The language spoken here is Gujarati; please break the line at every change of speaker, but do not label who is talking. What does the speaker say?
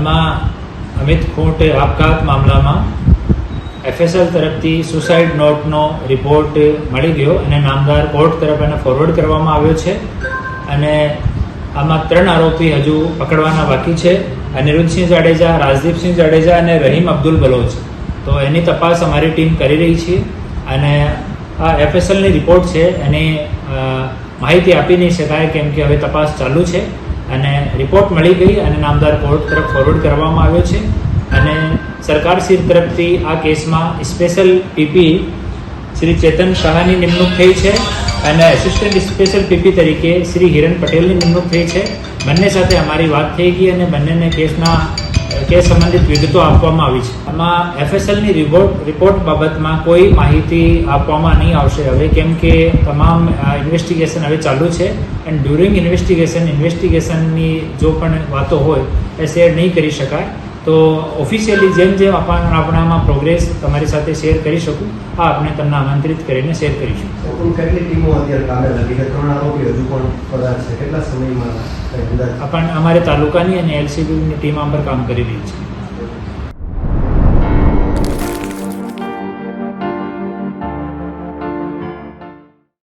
એમાં અમિત ખૂંટ આપઘાત મામલામાં એફએસએલ તરફથી સુસાઇડ નોટનો રિપોર્ટ મળી ગયો અને નામદાર કોર્ટ તરફ એને ફોરવર્ડ કરવામાં આવ્યો છે. અને આમાં ત્રણ આરોપી હજુ પકડવાના બાકી છે. અનિરુદ્ધસિંહ જાડેજા, રાજદીપસિંહ જાડેજા અને રહીમ અબ્દુલ બલોચ. તો એની તપાસ અમારી ટીમ કરી રહી છે અને આ એફએસએલની રિપોર્ટ છે. એની માહિતી આપી નહીં શકાય કેમ કે હવે તપાસ ચાલુ છે. અને રિપોર્ટ મળી ગઈ અને નામદાર કોર્ટ તરફ ફોરવર્ડ કરવામાં આવ્યો છે. અને સરકાર શ્રી તરફથી આ કેસમાં સ્પેશિયલ પીપી શ્રી ચેતન શાહની નિમણૂક થઈ છે અને એસિસ્ટન્ટ સ્પેશિયલ પીપી તરીકે શ્રી હિરણ પટેલની નિમણૂક થઈ છે. બંને સાથે અમારી વાત થઈ ગઈ અને બંનેને કેસના કેસ સંબંધિત વિગતો આપવામાં આવી છે. આમાં એફએસએલની રિપોર્ટ રિપોર્ટ બાબતમાં કોઈ માહિતી આપવામાં નહીં આવશે. હવે કેમ કે તમામ ઇન્વેસ્ટિગેશન હવે ચાલુ છે. એન્ડ ડ્યુરિંગ ઇન્વેસ્ટિગેશન ઇન્વેસ્ટિગેશનની જો પણ વાતો હોય, એ શેર નહીં કરી શકાય. તો ઓફિશિયલી જેમ જેમ આપણા આપણામાં પ્રોગ્રેસ તમારી સાથે શેર કરી શકું આ આપણે તમને આમંત્રિત કરીને શેર કરીશું
કુલ કેટલી ટીમો અત્યારે કામે લાગી છે? ત્રણ આરોપી હજુ પણ ફરાર છે. કેટલા સમયમાં કંઈ અંદાજ?
આપણ અમારે તાલુકાની અને એલસીબીની ટીમ આ પર કામ કરી રહી છે.